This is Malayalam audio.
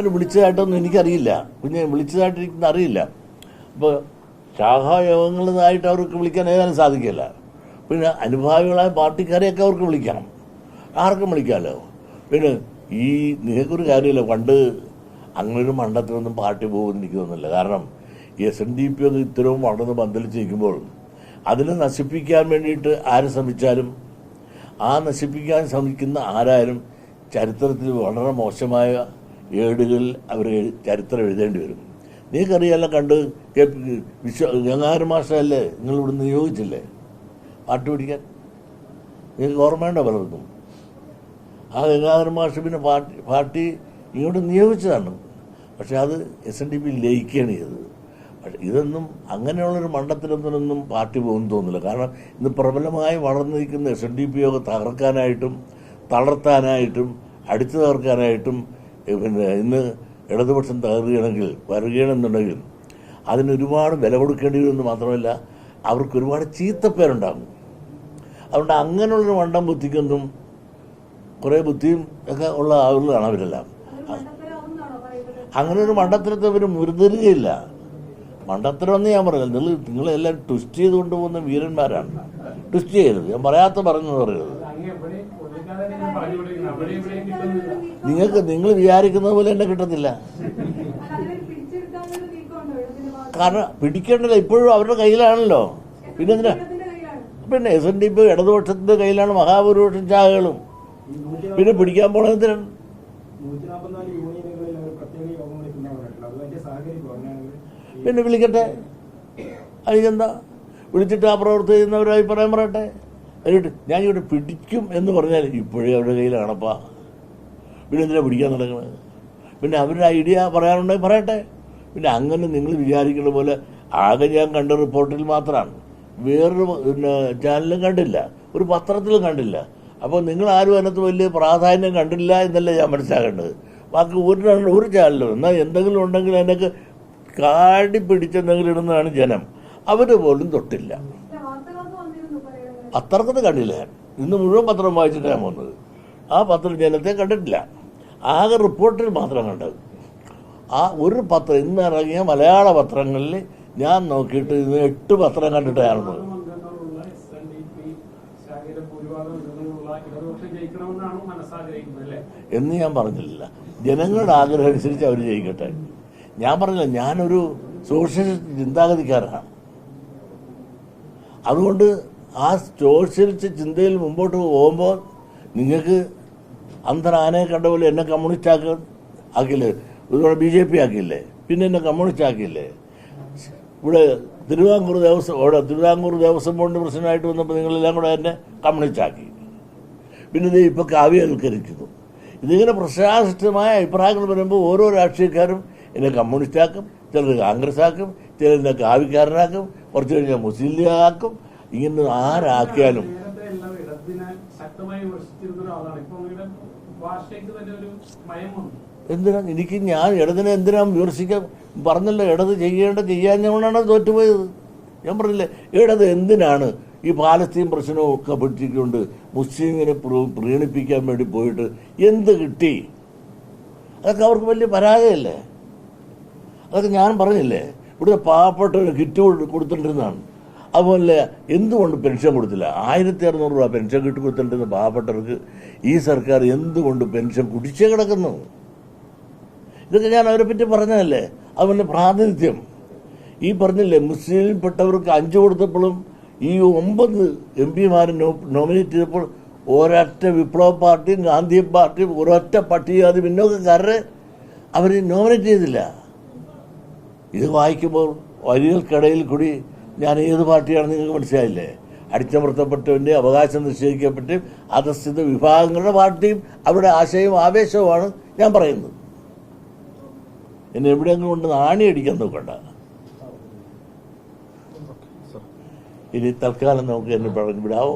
അത് വിളിച്ചതായിട്ടൊന്നും എനിക്കറിയില്ല. കുഞ്ഞെ വിളിച്ചതായിട്ട് എനിക്കൊന്നും അറിയില്ല. അപ്പോൾ ശാഖായോഗങ്ങളായിട്ട് അവർക്ക് വിളിക്കാൻ ഏതാനും സാധിക്കില്ല. പിന്നെ അനുഭാവികളായ പാർട്ടിക്കാരെയൊക്കെ അവർക്ക് വിളിക്കണം. ആർക്കും വിളിക്കാമല്ലോ. പിന്നെ ഈ നിങ്ങൾക്കൊരു കാര്യമില്ല. പണ്ട് അങ്ങനൊരു മണ്ഡലത്തിലൊന്നും പാർട്ടി തോന്നുന്നില്ല. കാരണം എസ് എൻ ഡി പി ഒക്കെ ഇത്തരവും വളർന്ന് പന്തലിച്ച് നിൽക്കുമ്പോൾ അതിനെ നശിപ്പിക്കാൻ വേണ്ടിയിട്ട് ആര് ശ്രമിച്ചാലും ആ നശിപ്പിക്കാൻ ശ്രമിക്കുന്ന ആരായാലും ചരിത്രത്തിൽ വളരെ മോശമായ ഏടുകളിൽ അവർ ചരിത്രം എഴുതേണ്ടി വരും. നീക്കറിയാലോ കണ്ട് കെ പി വിശ്വ ഗംഗാധര മാഷല്ലേ നിങ്ങൾ ഇവിടുന്ന് നിയോഗിച്ചില്ലേ? പാട്ട് പിടിക്കാൻ നിങ്ങൾക്ക് ഓർമ്മയുണ്ടോ പലർക്കും? ആ ഗംഗാധര മാഷ് പിന്നെ പാർട്ടി പാർട്ടി ഇങ്ങോട്ട് നിയോഗിച്ചതാണ്. പക്ഷെ അത് എസ് എൻ ഡി പി ലയിക്കുകയാണ് ചെയ്തത്. പക്ഷെ ഇതൊന്നും അങ്ങനെയുള്ളൊരു മണ്ഡലത്തിലൊന്നും പാർട്ടി പോകുമെന്ന് തോന്നുന്നില്ല. കാരണം ഇന്ന് പ്രബലമായി വളർന്നു നിൽക്കുന്ന എസ് എൻ ഡി പി ഒക്കെ തകർക്കാനായിട്ടും തളർത്താനായിട്ടും അടിച്ചു തകർക്കാനായിട്ടും പിന്നെ ഇന്ന് ഇടതുപക്ഷം തകരുകയാണെങ്കിൽ വരികയാണെന്നുണ്ടെങ്കിൽ അതിന് ഒരുപാട് വില കൊടുക്കേണ്ടി വരുമെന്ന് മാത്രമല്ല അവർക്ക് ഒരുപാട് ചീത്തപ്പേരുണ്ടാകും. അതുകൊണ്ട് അങ്ങനെയുള്ളൊരു വണ്ടം ബുദ്ധിക്കൊന്നും കുറേ ബുദ്ധിയും ഒക്കെ ഉള്ള ആളുകളാണ് അവരെല്ലാം. അങ്ങനെ ഒരു മണ്ടത്തരത്തെ അവർ മുരുതരുകയില്ല മണ്ടത്തരം എന്ന് ഞാൻ പറയുന്നത് നിങ്ങൾ നിങ്ങളെല്ലാം ട്വിസ്റ്റ് ചെയ്ത് കൊണ്ടുപോകുന്ന വീരന്മാരാണ്. ട്വിസ്റ്റ് ചെയ്യരുത്. ഞാൻ പറയാത്ത പറഞ്ഞു പറയരുത്. നിങ്ങൾക്ക് നിങ്ങൾ വിചാരിക്കുന്നത് പോലെ എന്നെ കിട്ടത്തില്ല? കാരണം പിടിക്കേണ്ടത് ഇപ്പോഴും അവരുടെ കയ്യിലാണല്ലോ. പിന്നെ എന്തിനാ? പിന്നെ എസ് എൻ ഡി പി ഇടതുപക്ഷത്തിന്റെ കയ്യിലാണ് മഹാഭൂരിപക്ഷം ചാകകളും പിന്നെ പിടിക്കാൻ പോണത് എന്തിനാണ്? പിന്നെ വിളിക്കട്ടെ? അതിനെന്താ വിളിച്ചിട്ട് ആ പ്രവർത്തി ചെയ്യുന്നവരായി അഭിപ്രായം പറയട്ടെ? എന്നിട്ട് ഞാൻ ഇവിടെ പിടിക്കും എന്ന് പറഞ്ഞാൽ ഇപ്പോഴേ അവരുടെ കയ്യിലാണപ്പാ പിന്നെ എന്തിനാ പിടിക്കാൻ നടക്കുന്നത് പിന്നെ അവരുടെ ഐഡിയ പറയാറുണ്ടെങ്കിൽ പറയട്ടെ. പിന്നെ അങ്ങനെ നിങ്ങൾ വിചാരിക്കുന്ന പോലെ ആകെ ഞാൻ കണ്ട റിപ്പോർട്ടിൽ മാത്രമാണ്. വേറൊരു പിന്നെ ചാനലും കണ്ടില്ല. ഒരു പത്രത്തിലും കണ്ടില്ല. അപ്പോൾ നിങ്ങൾ ആരും അതിനകത്ത് വലിയ പ്രാധാന്യം കണ്ടില്ല എന്നല്ലേ ഞാൻ മനസ്സിലാക്കേണ്ടത്. ബാക്കി ഒരു ഒരു ചാനലും എന്നാൽ എന്തെങ്കിലും ഉണ്ടെങ്കിൽ അതിനൊക്കെ കാടി പിടിച്ചെന്തെങ്കിലും ഇടുന്നതാണ് ജനം. അവർ പോലും തൊട്ടില്ല. പത്രത്തിന് കണ്ടില്ല ഇന്ന് മുഴുവൻ പത്രം വായിച്ചിട്ടാണ് പോകുന്നത്. ആ പത്രം ജനത്തെ കണ്ടിട്ടില്ല. ആകെ റിപ്പോർട്ടിൽ മാത്രം കണ്ടത്. ആ ഒരു പത്രം ഇന്ന് ഇറങ്ങിയ മലയാള പത്രങ്ങളിൽ ഞാൻ നോക്കിയിട്ട് ഇന്ന് എട്ട് പത്രം കണ്ടിട്ടായിരുന്നു എന്ന് ഞാൻ പറഞ്ഞില്ല. ജനങ്ങളുടെ ആഗ്രഹം അനുസരിച്ച് അവർ ജയിക്കട്ടെ. ഞാൻ പറഞ്ഞില്ല ഞാനൊരു സോഷ്യലിസ്റ്റ് ചിന്താഗതിക്കാരനാണ്. അതുകൊണ്ട് ആ സോഷ്യലിസ്റ്റ് ചിന്തയിൽ മുമ്പോട്ട് പോകുമ്പോൾ നിങ്ങൾക്ക് അന്തർ ആനയെ കണ്ട പോലെ എന്നെ കമ്മ്യൂണിസ്റ്റ് ആക്ക ആക്കില്ലേ ഇതുപോലെ ബി ജെ പി ആക്കിയില്ലേ? പിന്നെ എന്നെ കമ്മ്യൂണിസ്റ്റ് ആക്കിയില്ലേ? ഇവിടെ തിരുവിതാംകൂർ ദേവസ്വം ഇവിടെ തിരുവിതാംകൂർ ദേവസ്വം ബോർഡിന്റെ പ്രശ്നമായിട്ട് വന്നപ്പോൾ നിങ്ങളെല്ലാം കൂടെ എന്നെ കമ്മ്യൂണിസ്റ്റ് ആക്കി. പിന്നെ ഇത് ഇപ്പോൾ കാവ്യവൽക്കരിക്കുന്നു. ഇതിങ്ങനെ പ്രശാസ്തമായ അഭിപ്രായങ്ങൾ വരുമ്പോൾ ഓരോ രാഷ്ട്രീയക്കാരും എന്നെ കമ്മ്യൂണിസ്റ്റ് ആക്കും ചിലർ കോൺഗ്രസ് ആക്കും ചിലർ എന്നെ കാവ്യക്കാരനാക്കും കുറച്ച് കഴിഞ്ഞാൽ മുസ്ലിം ലീഗ് ആക്കും. ഇങ്ങനെ ആരാക്കിയാലും എന്തിനാ? എനിക്ക് ഞാൻ ഇടതിനെ എന്തിനാ വിമർശിക്കാൻ പറഞ്ഞല്ലോ? ഇടത് ചെയ്യേണ്ട ചെയ്യാഞ്ഞതുകൊണ്ടാണ് തോറ്റുപോയത്. ഞാൻ പറഞ്ഞില്ലേ ഇടത് എന്തിനാണ് ഈ പാലസ്തീൻ പ്രശ്നവും ഒക്കെ പിടിച്ചിട്ടുണ്ട്? മുസ്ലിമിനെ പ്ര- പ്രീണിപ്പിക്കാൻ വേണ്ടി പോയിട്ട് എന്ത് കിട്ടി? അതൊക്കെ അവർക്ക് വലിയ പരാജയമല്ലേ? അതൊക്കെ ഞാൻ പറഞ്ഞില്ലേ? ഇവിടുത്തെ പാവപ്പെട്ടവന് കിറ്റ് കൊടു- കൊടുത്തിട്ടിരുന്നതാണ്. അതുപോലെ എന്തുകൊണ്ട് പെൻഷൻ കൊടുത്തില്ല? ആയിരത്തി അറുന്നൂറ് രൂപ പെൻഷൻ കിട്ടി കൊടുത്തിട്ടിരുന്ന പാവപ്പെട്ടവർക്ക് ഈ സർക്കാർ എന്തുകൊണ്ട് പെൻഷൻ കുടിച്ചേ കിടക്കുന്നു? ഇതൊക്കെ ഞാൻ അവരെ പറ്റി പറഞ്ഞതല്ലേ? അതുപോലെ പ്രാതിനിധ്യം. ഈ പറഞ്ഞില്ലേ മുസ്ലിംപ്പെട്ടവർക്ക് അഞ്ച് കൊടുത്തപ്പോഴും ഈ ഒമ്പത് എം പിമാരെ നോമിനേറ്റ് ചെയ്തപ്പോൾ ഒരൊറ്റ വിപ്ലവ പാർട്ടിയും ഗാന്ധി പാർട്ടിയും ഒരൊറ്റ പട്ടികജാതി പിന്നോക്കക്കാരെ അവർ നോമിനേറ്റ് ചെയ്തില്ല. ഇത് വായിക്കുമ്പോൾ വരികൾക്കിടയിൽ കൂടി ഞാൻ ഏത് പാർട്ടിയാണെന്ന് നിങ്ങൾക്ക് മനസ്സിലായില്ലേ? അടിച്ചമർത്തപ്പെട്ടവന്റെ അവകാശം നിഷേധിക്കപ്പെട്ട് അധസ്ഥിത വിഭാഗങ്ങളുടെ പാർട്ടിയും അവരുടെ ആശയവും ആവേശവുമാണ് ഞാൻ പറയുന്നത്. എന്നെ എവിടെയെങ്കിലും കൊണ്ട് നാണി അടിക്കാൻ നോക്കണ്ട. ഇനി തൽക്കാലം നമുക്ക് എന്നെ പറഞ്ഞു വിടാവോ